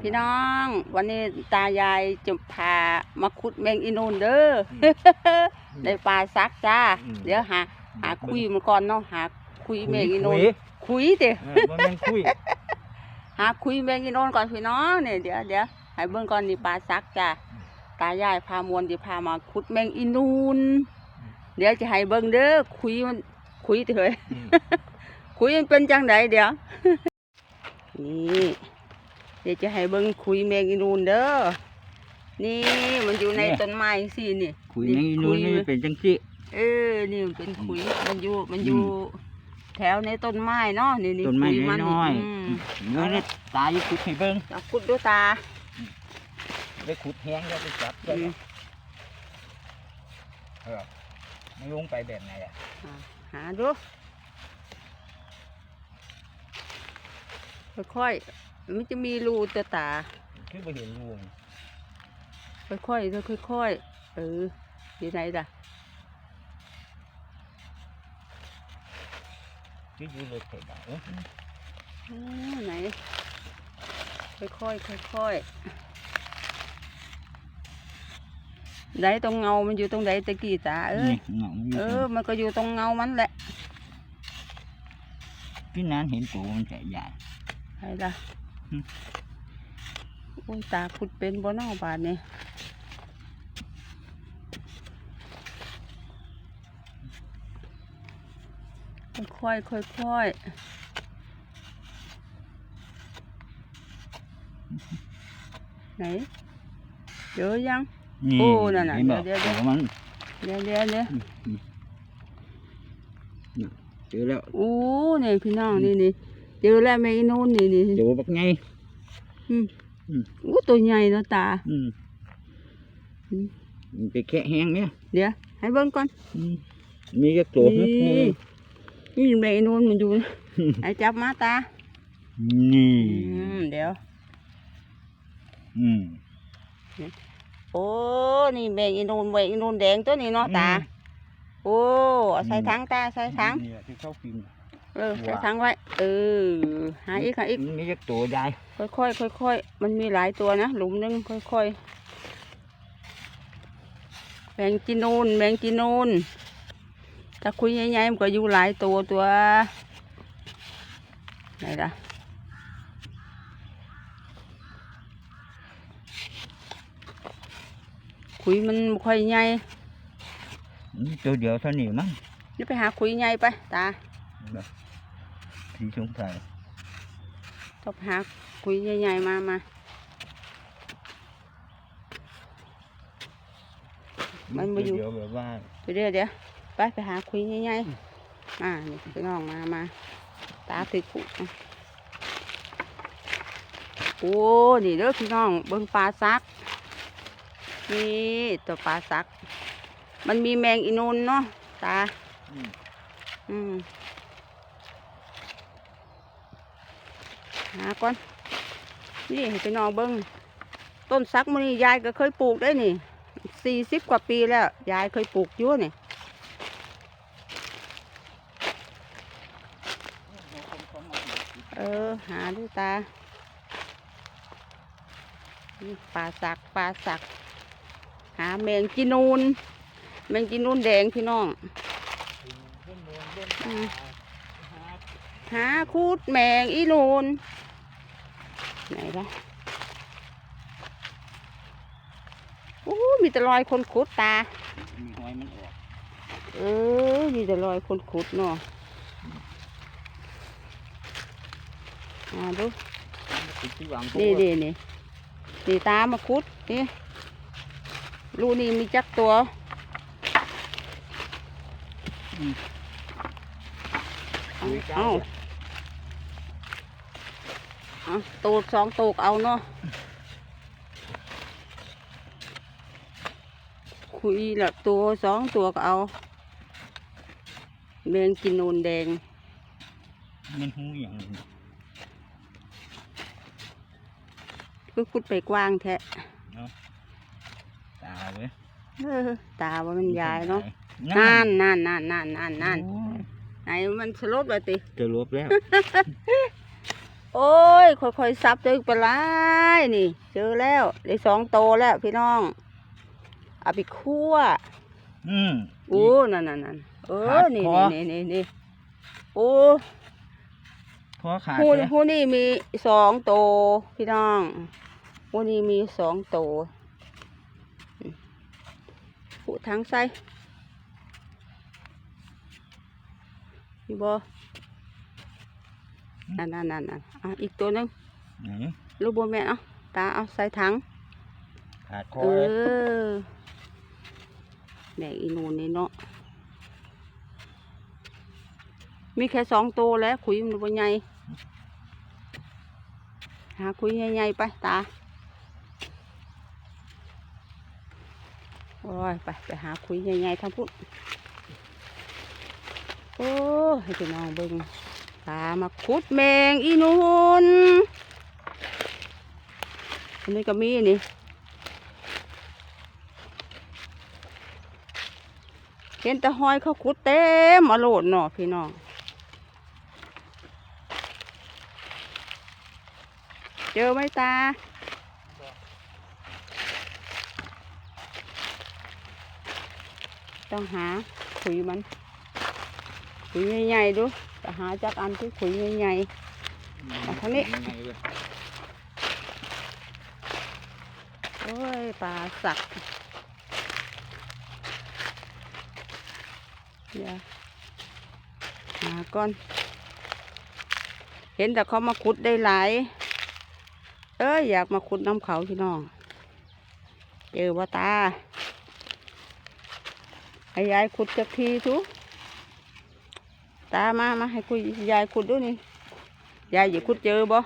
พี่น้อง วันนี้ตายายจะพามาขุดแมงอีนูนเด้ออในป่าซักจ้า อืม เดี๋ยวหาหาคุยมันก่อนเนาะหาคุยแมงอีนูนคุยคุยเดี๋ยวเออบ่แม่นคุย หาคุยแมงอีนูนก่อนพี่น้องเนี่ยเดี๋ยวเดี๋ยวให้เบิ่งก่อนนี่ป่าซักจ้าตายายพามวนจะพามาขุดแมงอีนูนเดี๋ยวจะให้เบิ่งเด้อคุยมันคุยเถอะอืมคุยมันเป็นจังไดเดี๋ยว นี่เดี๋ยวจะให้เบิ้งคุยแมงอีนูนเด้อ นี่มันอยู่ในต้นไม้สินี่คุยแม่งอีนู่นนี่คุยเป็นจังซี่เออ นี่มันเป็นคุย มันอยู่ มันอยู่ แถวในต้นไม้เนาะ นี่นี่ต้นไม้คุยน้อยอืมๆเมื่อนี้ตาอยู่ขุดให้เบิ่งเอาขุดด้วยตาไปขุดแห้งแล้วไปจับอืมเออมันลงไปแบบไหนอะหาดู ค่อยๆ มันจะมีรูตัวตาคือบ่เห็นรูมันค่อยๆเธอค่อยๆเอออยู่ไหนล่ะคืออยู่เลยเถิดเอาอ๋อไหนค่อยๆค่อยๆไหนตรงเงา มันอยู่ตรงไหนตะกี้ตาเอ้ยนี่เงามันอเอยู่อมันก็อยู่ตรงเงามันแหละพี่นั้นเห็นตัวมันจะใหญ่ไหนล่ะอืม โอ้ยตาขุดเป็นบ่เนอบาดนี่ค่อยๆค่อยๆไหนเจอยังนี่โอ้นั่นน่ะเห็นบ่เดี๋ยวเดี๋ยวตัวมันเดี๋ยวเดี๋ยวเดี๋ยวเจอแล้วโอ้นี่พี่น้องนี่นี่ เจอแล้วแม่อีนู่นนี่นี่เจอบักไงอืมอืมโอ้ตัวใหญ่เนาะตา อืมอืม มันไปแค่แห้งเนี่ยเดี๋ยวให้เบิ่งก่อน อืมมีกระตัวนี่หกมือนี่แม่อีนู่นมันอยู่นะให้จับมาตา นี่ อืมเดี๋ยว อืม โอ้ นี่แม่อีนู่นแม่อีนู่นแดงตัวนี้เนาะตา อืม โอ้เอาใส่ถังตาใส่ถัง เนี่ยที่เขากิน เออใส่ถังไว้ เออ หาอีกหาอีกมีกระตัวใหญ่ค่อยๆค่อยๆมันมีหลายตัวนะ หลุมหนึงค่อยๆแมงจีนูนแมงจีนูนถ้าคุยใหญ่ๆมันก็อยู่หลายตัวตัวไหนล่ะคุยมันบ่ค่อยใหญ่อืมตัวเดียวเท่านี้มั้งนี่ไปหาคุยใหญ่ไปตา สีสงสัยต้องไปหาคุยใหญ่ๆมามามันบ่อยู่ตัวเดียวแบบว่าเดี๋ยวเดี๋ยวไปไปหาคุยใหญ่ๆอ่านี่พี่น้องมามาตาติดคุอะโอ้นี่เด้อพี่น้องเบิ่งปลาซักนี่ตัวปลาซัก มันมีแมงอีนูนเนาะตา อืม อืม หาก่อนนี่ให้พี่น้องเบิ้งต้นซักมันนี่ยายก็เคยปลูกได้นี่สี่สิบกว่าปีแล้ว ยายเคยปลูกอยู่นี่เออ หาดูตานี่ปลาสักปลาสัก หาแมงจีนูนแมงจีนูนแดงพี่น้องหาคูดแมงอีนูน ไหนละโอ้มีแต่รอยคนขุดตา มีหอยมันออก เออ มีแต่รอยคนขุดเนาะอ่าดูติดที่วางนี่นี่นี่นี่ตามาขุด นี่รูนี่มีจักตัวเอาเอาเอา ตูดสองตูกเอาเนาะคุยละตัวสองตัวก็เอาแมงกินนูนแดงมันหูอย่างก็คุดไปกว้างแท้ตาเว้ยเออตาว่ามันยายเนาะนั่นั่นนนั่นนั่นนั่นนั่นนั่นโอ้ยไหนมันสลบเลยติจะลบแล้ว โโอ้ยค่อยๆซับเจอปลาไหลายนี่ เจอแล้วได้สองโตแล้วพี่น้องเอาไปคั่วอืมโอ้นั่นนั่นนั่นเอขาอดนี่คอนี่นี่นี่โอ้พอขาดหูเลยหูนี่มีสองโตวพี่น้องหูนี่มีสองโตวอืมหูทางใส่พี่บอ นั่นนั่นนั่นนั่นอะอีกตัวหนึงไหนลูกบัวแม่นเอาตาเอาใส่ถังขาดคอเอเลยอแดกอีนูนนี่เนาะมีแค่สองตัวแล้วขุยมันบ่ใหญ่หาขุยใหญ่ๆไปตาโอ้ยไปไปหาขุยใหญ่ๆทางพุทธโอ้ให้พี่น้องเบิ่ง ตามาขุดแมงอีนูนอันนี้ก็มีนี่เห็นแต่หอยเขาขุดเต็มมาโหลดเนาะพี่น้องเจอไหมตาต้องหาขุยมันขุยใหญ่ๆดู หาจากอันที่ขุยใหญ่มาทางนี้เว้ยๆโอ้ยปลาสักเดี๋ยวหาก่อน เห็นแต่เขามาขุดได้หลาย เอ้ยอยากมาขุดน้ำเขาพี่น้อง เจอว่าตาให้ยายขุดจักทีทุก ตามามาให้คุยยายขุดด้วยนี่ยายอย่าขุดเจอบ่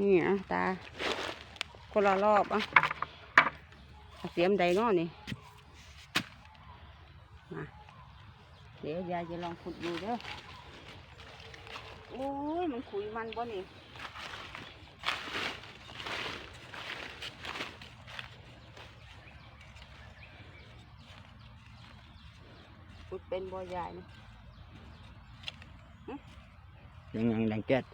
นี่อะตาคนละรอบอะเสียมใดเนาะนี่มาเดี๋ยวยายจะลองขุดดูเด้อโอ้ยมันขุยมันบ่นี่ขุดเป็นบ่ยายนี่ ยังยังดังแก๊ส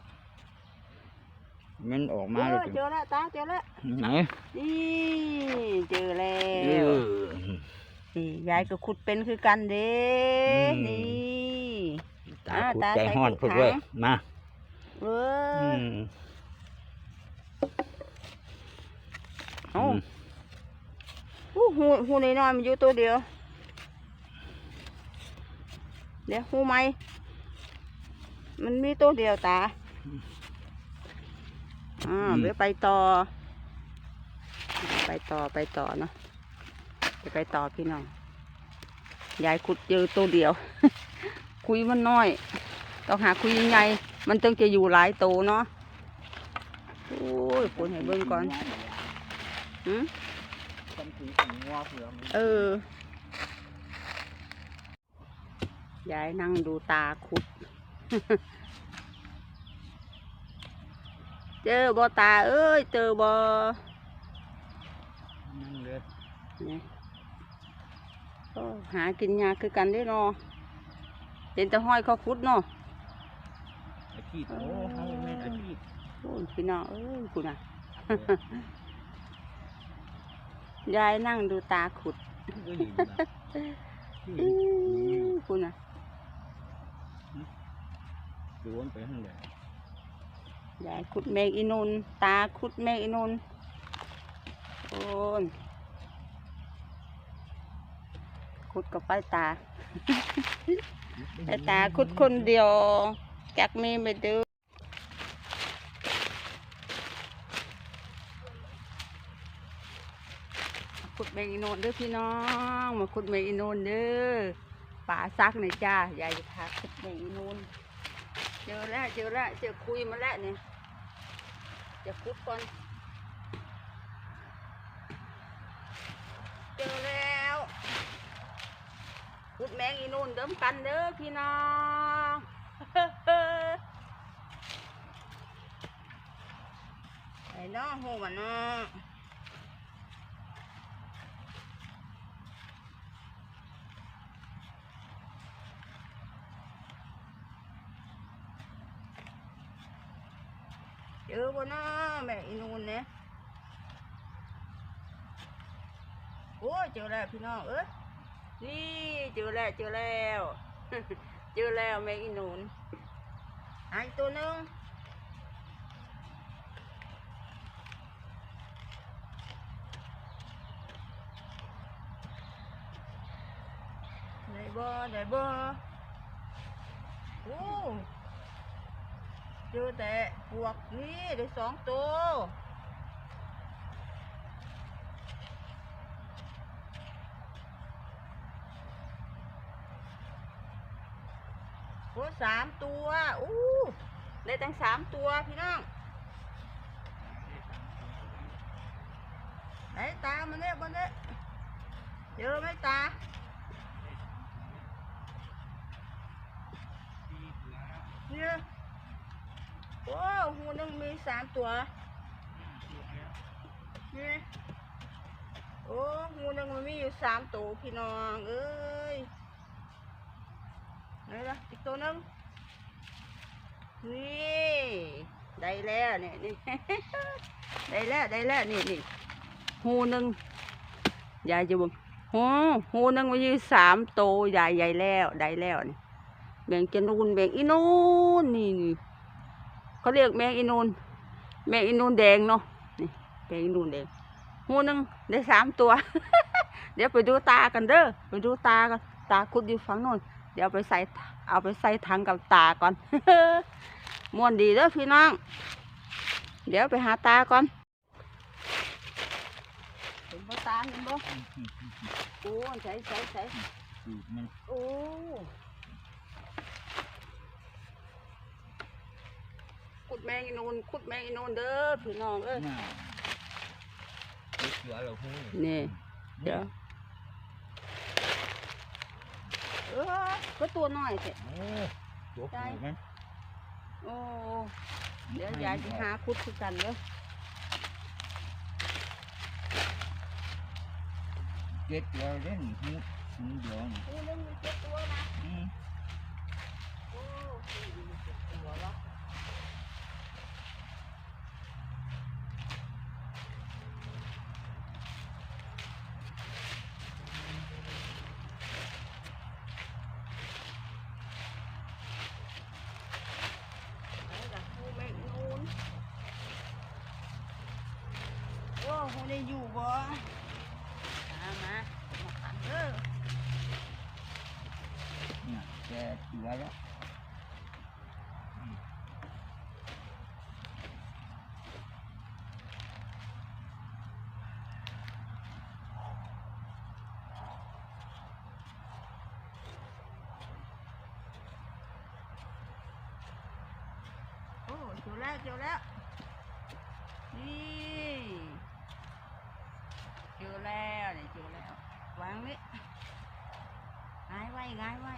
มันออกมาเอเลยอเจอแล้วตาเจอแล้วไหนนี่เจอแล้เอวอนี่ยายก็ขุดเป็นคือกันเด้อืมนี่ตาอ่าขุดตาใจใส่ห้อนถุงพุ่นเว้ยถังมาเออือมเอาหูหูหูน้อยๆมันอยู่ตัวเดียวเดี๋ยวหูไหม มันมีตัวเดียวตาอ่าเดี๋ยวไปต่อ ไปต่อไปต่อเนาะเดี๋ยวไปต่อพี่น้องยายขุดเจอตัวเดียว คุยมันน้อย ต้องหาคุยใหญ่ๆมันต้องจะอยู่หลายโตวเนาะโอ้ยปนให้เบิ่งก่อนหืมจำถึงถึงงัวเผือกเออยายนั่งดูตาขุด เจอบ่ตาเอ้ย เจอบ่นั่งเลยนี่ก็หากินยากคือกันเด้เนาะเห็นแต่ห้อยเขาขุดเนาะอาชีพโอ้เขาไม่นอาชีพโอ้ยพี่น้องเอ้ยคุณน่ะยายนั่งดูตาขุดก็ดีนะอื้อคุณน่ะ โดนไปทั้งเลยยายขุดเมฆอีนุนตาขุดเมฆอีนุนโอ้ยขุดกับไปตาไปตาขุดคนเดียวจักมีไม่ดูขุดเมฆอีนุนเด้อพี่น้องมาขุดเมฆอีนุนเด้อป่าซักหน่อยจ้ายายจะพาขุดเมฆอีนุน เจอแล้วเจอแล้วเจอคุยมาแล้วเนี่ยจะขุดก่อน เจอแล้วขุดแมงอีนูนเดิมกันเด้อพี่น้องไอ้น้องหูมันเนาะอบ่นะแม่อีนูนเนี่ยโอ้เจอแล้วพี่น้องเอ้ยนี่เจอแล้วเจอแล้วเจอแล้วแม่อีนูนอีกตัวนึงได้บ่ได้บ่โอ้ เจอแต่พวกนี้ได้สองตัวโอ้สามตัวอู้ได้ตั้งสามตัวพี่น้องไหนตามันเนี่ยบนเนี่ยเจอไหมตา เนี่ยโอ้ หูหนึงมีสามตัวนี่โอ้หูหนึงมันมีอยู่สามตัวพี่น้องเอ้ยไหนล่ะอีกตัวนึงนี่ได้แล้วนี่นี่ได้แล้วได้แล้วนี่นี่หูหนึงยายจะบึงหูหูหนึงมันมีสามตัวยายใหญ่แล้วได้แล้วนี่แมงจะนูนแมงอีนูนนี่นี่ เขาเรียกแมงอีนูนแมงอีนูนแดงเนาะนี่แมงอีนูนแดงหูหนึงได้สามตัว เดี๋ยวไปดูตากันเด้อไปดูตากันตาคุดอยู่ฝั่งโน้นเดี๋ยวไปใส่เอาไปใส่ถังกับตาก่อนม่วนดีเด้อพี่น้อง เดี๋ยวไปหาตาก่อนเห็นบ่ตาเห็นบ่โอ้ใส่ใส่ใส่โอ้ ดแมงอีนูนขุดแมงอีนูนเด้อพี่น้องเอ้ยน่าเสือเราพูดนี่เดี๋ยวเออก็ตัวน้อยแท้ โอ้ตัวผูมันโอ้ เดี๋ยวยายจะหาขุดคือกันเด้อเจ็ดตัวเล่นหูหูเดียวนี่ นี่นึงมีเจ็ดตัวนะอืม โอ้มีเจ็ดตัวแล้วไหนล่ะหูแมงอีนูนโอ้หูได้อยู่บ่มามามาขันเด้อ เนี่ยแกเสือแล้วอืม โอ้เจอ แล้วเจอแล้ว นี่เจอแล้วนี่เจอแล้ววางนี่ง่ายไว้ง่ายไว้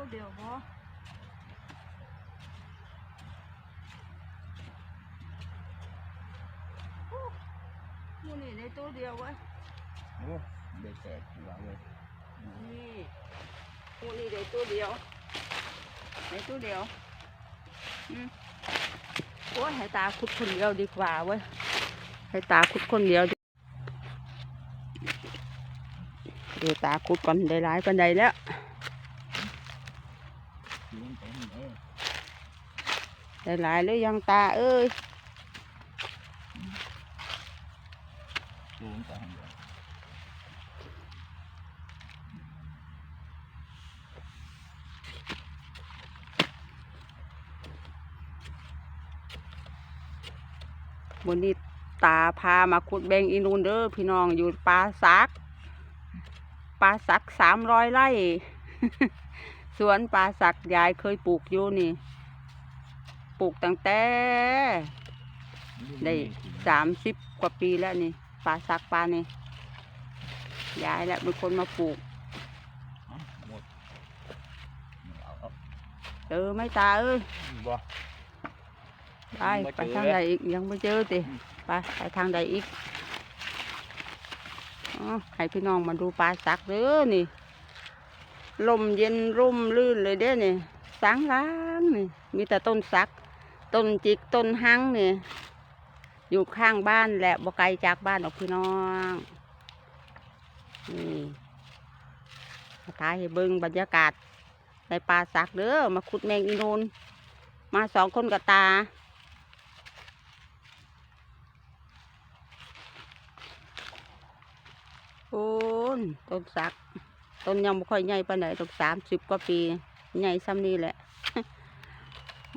ตัวเดียวพอโอ้มูนี่ในตัวเดียวเว้ยโอ้เด็กแต่เสือเลยอืมนี่มูนี่ในตัวเดียวในตัวเดียวอืมโอ้ยให้ตาคุดคนเดียวดีกว่าเว้ยให้ตาคุดคนเดียวดีเดี๋ยวตาคุดก่อนได้ร้ายกันใดแล้ว เสือมันไปนี่เอ้ย ได้หลายหรือยังตาเอ้ยเสือมันไปทาวันนี้ตาพามาขุดแบงอีนูนเด้อพี่น้องอยู่ป่าสักป่าสักสามร้อยไร่ สวนป่าสักยายเคยปลูกอยู่นี่ ปลูกตั้งแต่ได้สามสิบกว่าปีแล้วนี่ป่าสักป่านี่ยายแหละเป็นคนมาปลูกอ๋อหมดเจอไหม่ตาเอ้ยบ่ไปยังบ่ไปเจอทางใดอีกยังไม่เจอติไปไปทางใดอีกอ๋อให้พี่น้องมาดูปลาสักเด้อนี่ลมเย็นร่มลื่นเลยเด้อนี่สางล้างนี่มีแต่ต้นสัก ต้นจิกต้นหังนี่อยู่ข้างบ้านแหละบ่ไกลจากบ้านออกพี่น้องนี่มาถ่ายให้เบิ่งบรรยากาศในป่าสักเด้อมาขุดแมงอีนูนมาสองคนกับตา โอ้นต้นสัก ต้นยังไม่ค่อยใหญ่ปานไหนต้นสามสิบกว่าปี ใหญ่ซ้ำนี่แหละ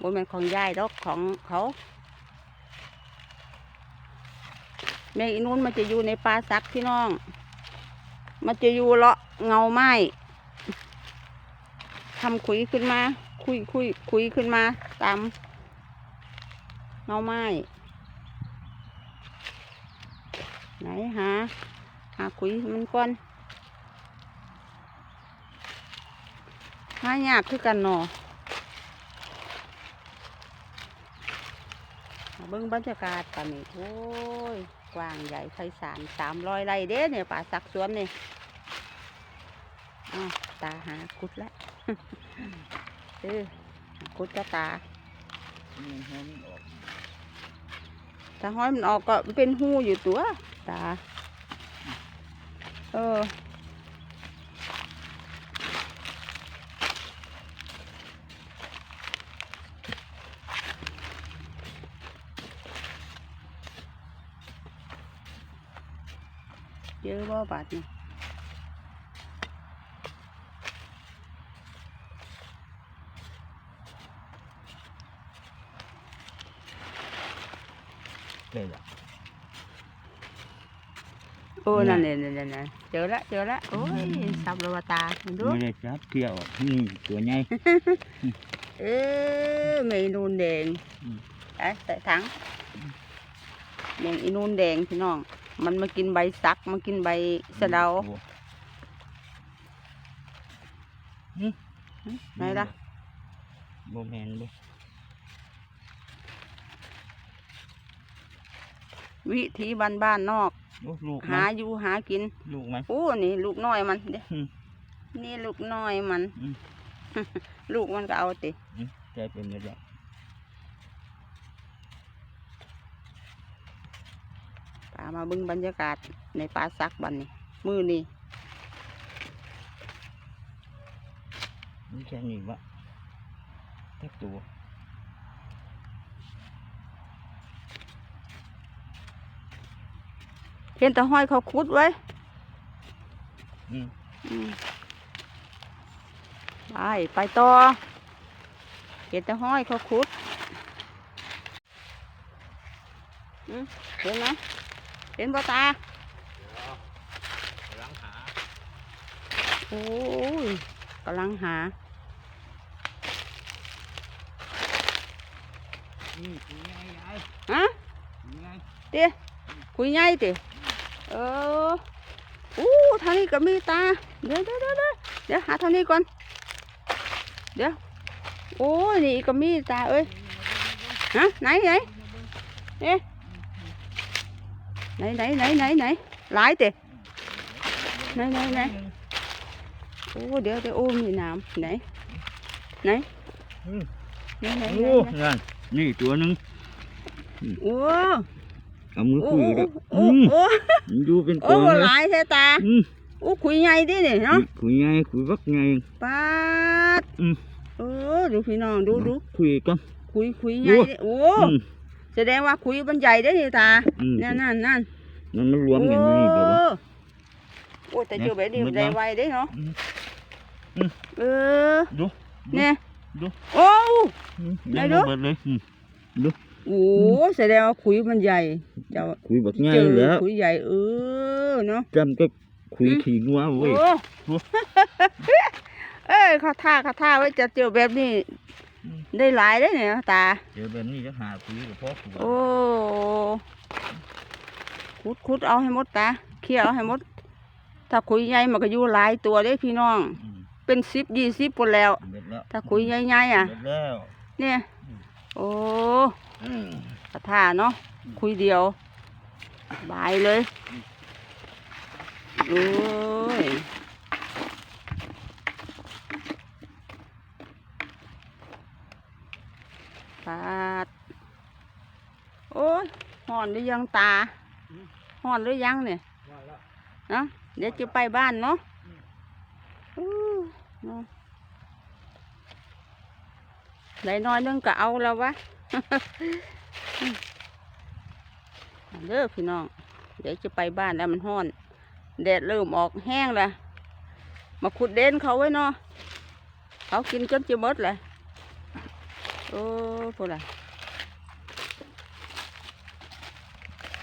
บนเป็นของยายดอกของเขาแมงอีนู้นมันจะอยู่ในป่าสักพี่น้อง มันจะอยู่เลาะเงาไม้ทำขุยขึ้นมา คุยคุยคุยขึ้นมาตามเงาไม้ไหนหาหาขุยมันก่อนหายากคือกันหนอมา เบิ้งบรรยากาศป่านนี้โอ้ย กว้างใหญ่ไพศาลสามร้อยไร่เด้เนี่ยป่าสักสวนนี่อ้าวตาหากุดแล้วเออหากุดก็ตาถ้าห้อยมันออกก็เป็นหูอยู่ตัว ตา เออ บ่บาทนี่เลยล่ะโอ้น่ะนั่นเนี่ยนั่นนั่นเจอละเจอละโอ้ยสับระวตาเห็นดูไม่ได้จับเที่ยวออกนี่ตัวใหญ่เออเมนูนแดงอืมไอ้ใส่ถังแมงอีนูนแดงพี่น้อง มันมากินใบสักมากินใบสะเดาโอ้ไหนล่ะโบแมนบ่วิถีบ้านบ้านๆนอกโอ้ลูกหามันอยู่หากิน ลูกมันโอ้นี่ ลูกน้อยมันเดี๋ยวอืมนี่ลูกน้อยมันอืมลูกมันก็เอาติใจเป็นระดับามาเบึงบรรยากาศในป่าสักบันนี่มือนี่นี่แค่นี้วะแค่ตัวเห็นแต่ห้อยเขาคุดไว้อืมอืมไปไปต่อเห็นแต่ห้อยเขาคุดอืมเห็นไหม เห็นบ่ตาล้างหาโอ้ยกำลังหานี่ตัวใหญ่ใหญ่ฮะตัวใหญ่เตี้ยคุยง่ายติเอออู้ทางนี้ก็มีตาเดี๋ยวเดี๋ยวเดี๋ยวเดี๋ยวเดี๋ยวหาทางนี้ก่อน เดี๋ยว โอ้ยนี่ก็มีตาเอ้ยฮะไห นไหนเอ๊ะไหนไหนไหนไหนไหนหลายติไหนไหนไหนโอ้เดี๋ยวเดี๋ยวโอ้มีน้ำไหนไหนอืมไห นไหนไหนโอ้ไหนนั่นนี่ตัวหนึงโอ้เอามือโอ้คุยด้วยโอ้อืมโอ้มันอยู่เป็นโอ้กองหเลยลายแท้ตาอืมโอ้คุยใหญ่ดิเนี่ยเนาะคุยใหญ่คุยบักใหญ่ปาดอืมเออดูพี่น้องดูดูคุยกันคุยคุยใหญ่ดิโอ้อืมแสดงว่าคุยมันใหญ่ได้อนี่ตาอืมนั่นนั่นนั่นมันมารวมกันอยู่นี่บอกว่าโอ้แต่เจอแบบนี้เนี่ยมันได้มันไวได้เนาะอืมอืม เออดูเนี่ยดูโอ้ อืมไหนยังดูบ่เบิดเลยอืมโอ้แสดงว่าคุยมันใหญ่เจ้าคุยบักใหญ่เจอแล้วคุยใหญ่เออเนาะ จำก็คุยอืม ขี่งัวโอ้เว้ยดูเอ้ยเขาท่าเขาท่าไว้จะเจอแบบนี้อืม ได้หลายได้อเนี่ยตา เดี๋ยวแบบนี้จะหาคุยกับพ่อคุยโอ้คุดคุดเอาให้หมดตาเคี่ยวเอาให้หมด ถ้าคุยใหญ่มันก็อยู่หลายตัวเด้พี่น้องอืมเป็นสิบยี่สิบปุ่นแล้วเบ็ดแล้ว ถ้าคุยใหญ่ๆอะเบ็ดแล้วเนี่ยโอ้อืมกระท่าเนาะคุยเดียว บายเลยโอ้ย ปาด โอ้ยห่อนหรือยังตาห่อนหรือยังเนี่ยว่าแล้วเนาะเดี๋ยวจะไปบ้านเนาะอู้เนาะได้น้อยนึงก็เอาแล้ววะเด้อพี่น้อง เดี๋ยวจะไปบ้านแล้วมันห้อน แดดเริ่มออกแห้งแล้วมาขุดเด่นเขาไว้เนาะเขากินจนจะหมดเลย โอ้พวกละ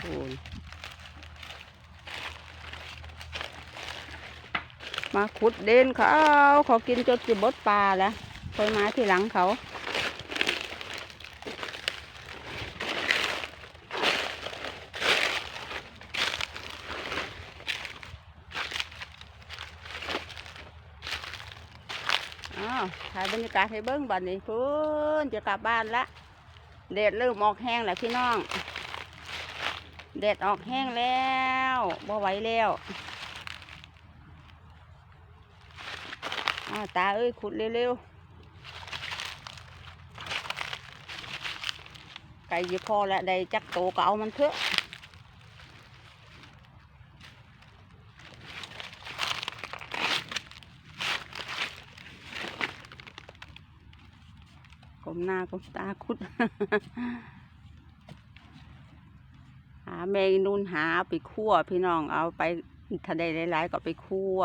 โอ้ยมาขุดเด่นเขาเขากินจนจะบดปลาแล้วคอยมาที่หลังเขาาวถ่ายบรรยากาศให้เบิ้งบัดนี้พุ่นจะกลับบ้านละแดดเริ่มออกแห้งแล้วพี่น้องแดดออกแห้งแล้วบ่ไหวแล้วอ้าวตาเอ้ยขุดเร็วๆไก่ยี่พอแล้วได้จักโตก็เอามันเถอะกลมห นากลมตาขุด หาแมงนูนหาไปคั่วพี่น้องเอาไปถ้าได้หลายๆก็ไปคั่ว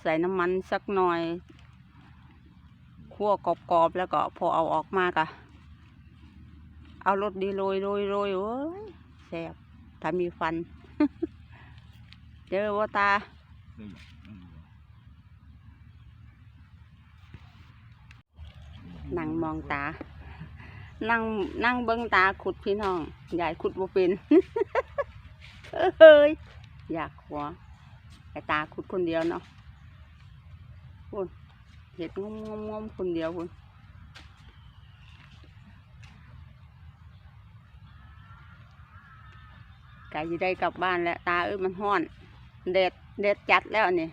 ใส่น้ำมันสักหน่อย คั่วกรอบๆแล้วก็พอเอาออกมากะเอารสดีโรยโรยโรยโอ้ยแซ่บถ้ามีฟัน เจอว่าตา อืม นั่งมองตา นั่งนั่งเบิ้งตาขุดพี่น้อง ยายขุดบ่เป็นเฮ้ยอยากหัวไอตาขุดคนเดียวเนาะคุณเห็ดงมงมงมคนเดียวคุณไก่จะได้กลับบ้านแล้ว ตาเอ้ยมันห้อนเด็ดเด็ดจัดแล้วนี่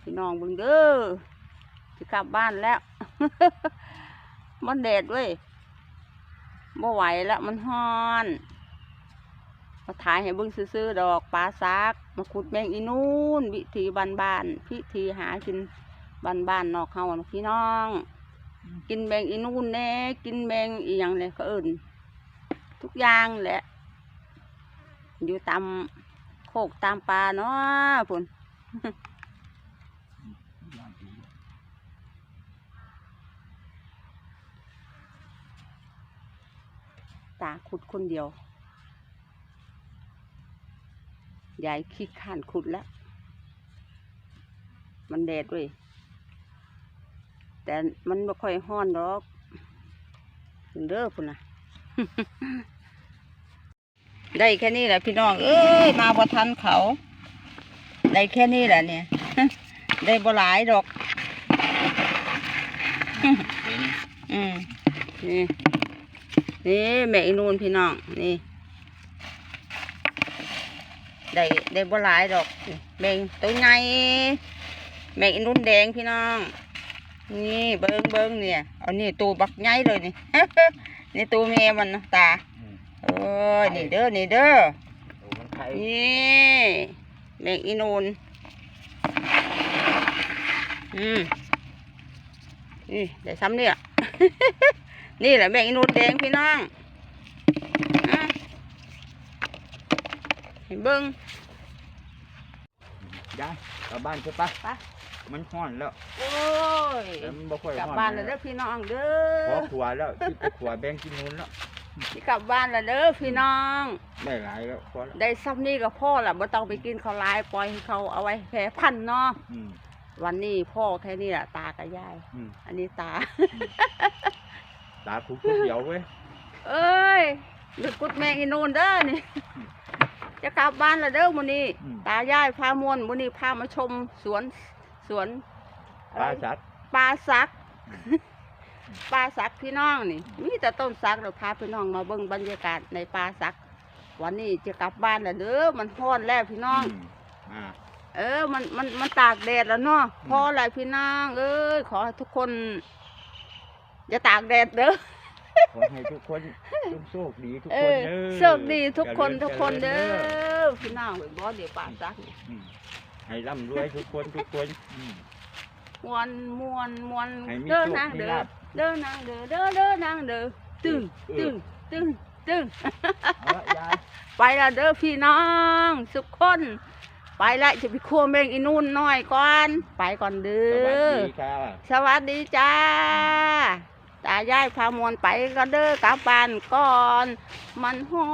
พี่น้องเบึงเด้อ จะกลับบ้านแล้ว มันเด็ดเว้ยบ่ไหวแล้วมันฮ้อนมาถ่ายให้เบิ่งซื่อดอกปลาซัก มาขุดแมงอีนูนวิธีบ้านๆพิธีหากินบ้านๆนอกเฮาพี่น้อง กินแมงอีนู่นแน่กินแมงอีหยังเลยเขาเอิ่นทุกอย่างแหละ อยู่ตามโคกตามปลาเนาะพุ่น ย่างผี ตาขุดคนเดียวยายขี้ข้านขุดแล้ว มันแดดเว้ยแต่มันไม่ค่อยห้อนดอกเด้อพุ่นนะได้แค่นี้แหละพี่น้อง เอ้ย มาบ่ทันเขา ได้แค่นี้แหละเนี่ย ได้บ่หลายดอก อืมนี่ นี่แม่อีนูนพี่น้องนี่ได้ได้บ่หลายดอกนี่แบ่งตัวใหญ่แม่อีนูนแดงพี่น้อง นี่เบิ้งเบิ้งเนี่ยเอานี่ตัวบักใหญ่เลยนี่ นี่ตัวแม่มันนะตาอืมเอ้ยนี่เด้อนี่เด้อโอ้มันไข่นี่แม่อีนูนอืมนี่ได้ซ้ำเนี่ย นี่แหละแม่อีนูนแดงพี่น้องอะให้เบิ้งย้ายกลับบ้านใช่ปะไปมันห้อนแล้วโอ้ยแต่มันบ่ค่อยกลับห้อนบ้านแล้วเด้อพี่น้องเด้พออขวาแล้วที่ไปขวาแบงกินนู้นแล้วสิกลับบ้านแล้วเด้อพี่น้อง ได้หลายแล้วพอแล้วได้ซ้ำนี่กับพ่อแหละบ่ต้องไปกินข้าวหลายปล่อยให้เขาเอาไว้แผ่พันธุ์เนาะอืมวันนี้พ่อแค่นี้แหละตากับยาย อืม อันนี้ตา ตาคุกคุกเดียวเว้ยเอ้ยลึกกุดแมงอีนูนเด้อนี่ จะกลับบ้านแล้วเด้อมื้อนี้อืมตายายพามวนมื้อนี้พามาชมสวนสวนปลาสักปลาสักปลาสักพี่น้องนี่มีแต่ต้นสักเราพาพี่น้องมาเบิ่งบรรยากาศในปลาสัก วันนี้จะกลับบ้านแล้วเด้อมันร้อนแล้วพี่น้องมอ่าเออมันมันมันตากแดดแล้วเนาะอืมพออะไรพี่น้องเอ้ยขอให้ทุกคน อย่าตากแดดเด้อขอให้ทุกคนโชคดีทุกเอคนอเด้อโชคดีทุกคนเจริญทุกคนเด้จริญอพี่น้องเห็นบ่เดี๋ยวปลาสักนี่อืมให้ร่ำรวยทุกคนทุกคนอืม มวนมวนมวนให้มีเด้อโชคนางมีเด้อลาภ เด้อนางเด้อเด้อเด้อนางเด้อตึงเออตึงตึงตึง เอาละยาย ไปและเด้อพี่น้องทุกคน ไปและจะไปคั่วเมงอีนุ่นหน่อยก่อน ไปก่อนเด้สวัสอดีค่ะ สวัสดีจ้า ตายายพามวนไปก็เด้อกลับบ้านก่อน มันฮ้อ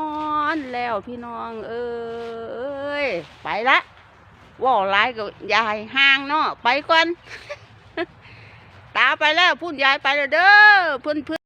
นแล้วพี่น้องเอ้ยไปละว่าหลายก็ยายห้างเนาะไปก่อน ตาไปแล้วพูดยายไปแล้วเด้อเพื่อนเพื่อน